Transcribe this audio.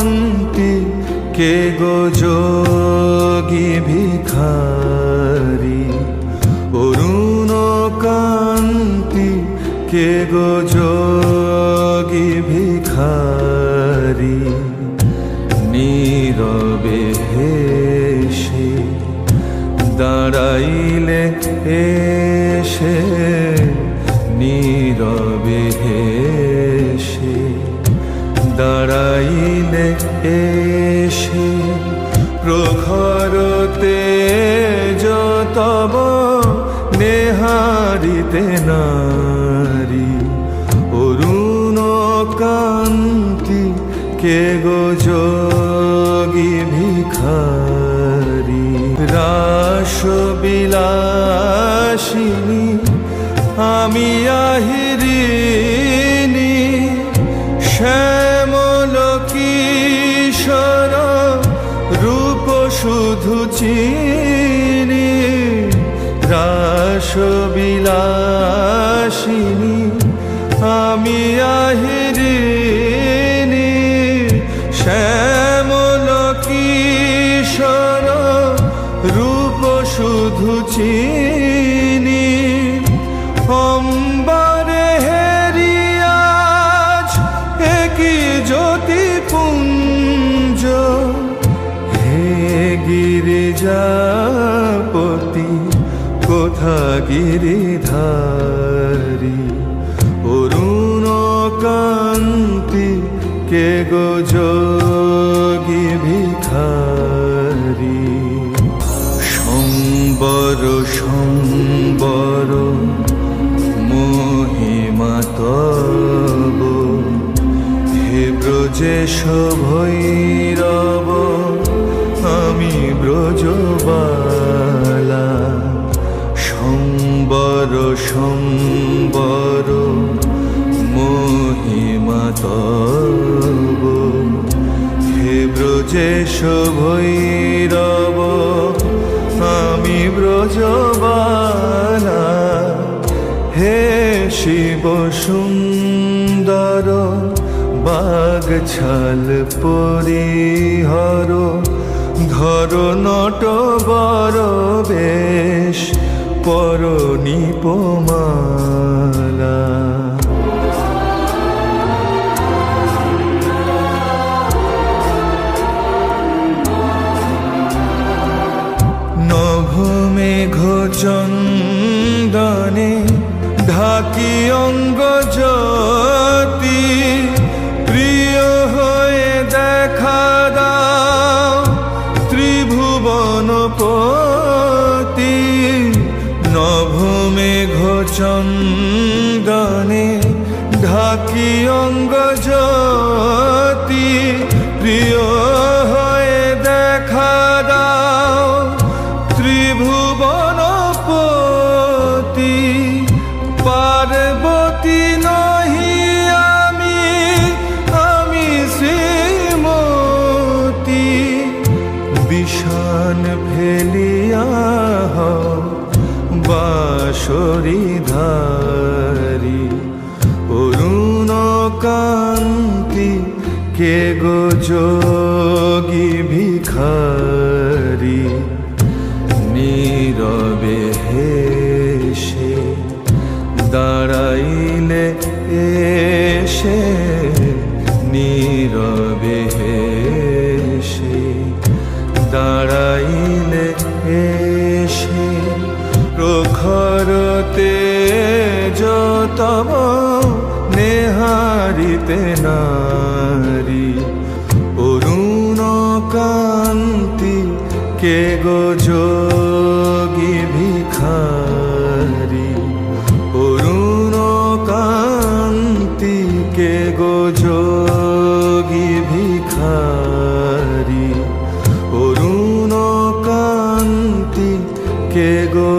কান্তি কে গো যোগী ভিখারি? অরুণ কান্তি, কে গো যোগী ভিখারি? নীরবে হেসে দাঁড়াইলে এসে নীরবে হেসে দাঁড়াইলে এসে প্রখরতে যতব নেহারিতে নারী। অরুণ কান্তি কে গো যোগী ভিখারি? রাস বিলাসিনী, আমি আহিরিনী শুধু চিনি, রাস বিলাসিনী, আমি আহিরিনী, শ্যামল কিশোর, রূপ শুধু চিনি। অম্বরে হেরিয়াজ, একই জ্যোতি গিরিজাপতি কোথা গিরিধারী অরুণ কান্তি কে গো ভিখারি? সম্বর সম্বর, মহিমা তব। হে ব্রজেশ ভৈরব ব্রজবালা, সম্বর সম্বর মহিমা তব। হে ব্রজেশ ভৈরব, আমি ব্রজবালা, হে শিব সুন্দর বাগ ছাল পরিহর ধর নট বর বেশ পর নিপমালা। নভ মেঘ চন্দনে ঢাকি অঙ্গ চন্দনে ঢাকি অঙ্গ বাঁশরি ধারি অরুণ কান্তি কে গো যোগী ভিখারি নীরবে হেসে দাঁড়াইলে এসে নেহারিতে নারী। অরুণ কান্তি কে গো যোগী ভিখারি? অরুণ কান্তি কে গো যোগী ভিখারি? অরুণ কান্তি কে গো